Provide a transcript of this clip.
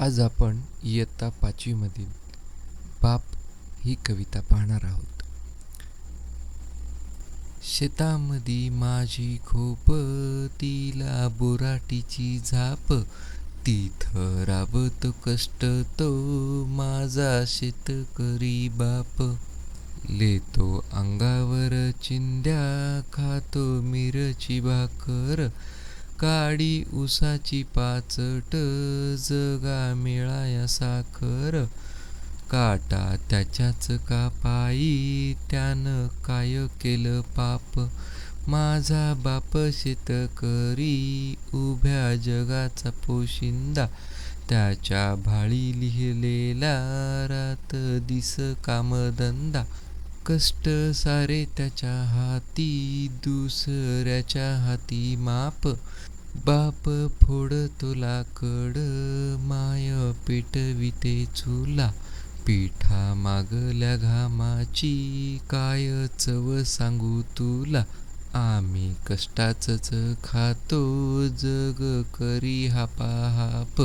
आज आपण इयत्ता पाचवीमधील बाप ही कविता पाहणार आहोत. शेतामध्ये माझी खोप तिला बोराटीची झाप. तिथं राबतो कष्ट तो माझा शेतकरी बाप. लेतो अंगावर चिंध्या खातो मिरची भाकर. काडी उसाची पाचट जगा मिळाया साखर. काटा त्याच्याच कापाई त्यानं काय केलं पाप? माझा बाप शेतकरी उभ्या जगाचा पोशिंदा. त्याच्या भाळी लिहिलेला रात दिस कामधंदा. कष्ट सारे त्याच्या हाती दुसऱ्याच्या हाती माप. बाप फोडतो लाकड माय पेटविते चुला. पिठा मागल्या घामाची काय चव सांगू तुला? आम्ही कष्टाचंच खातो जग करी हापा हाप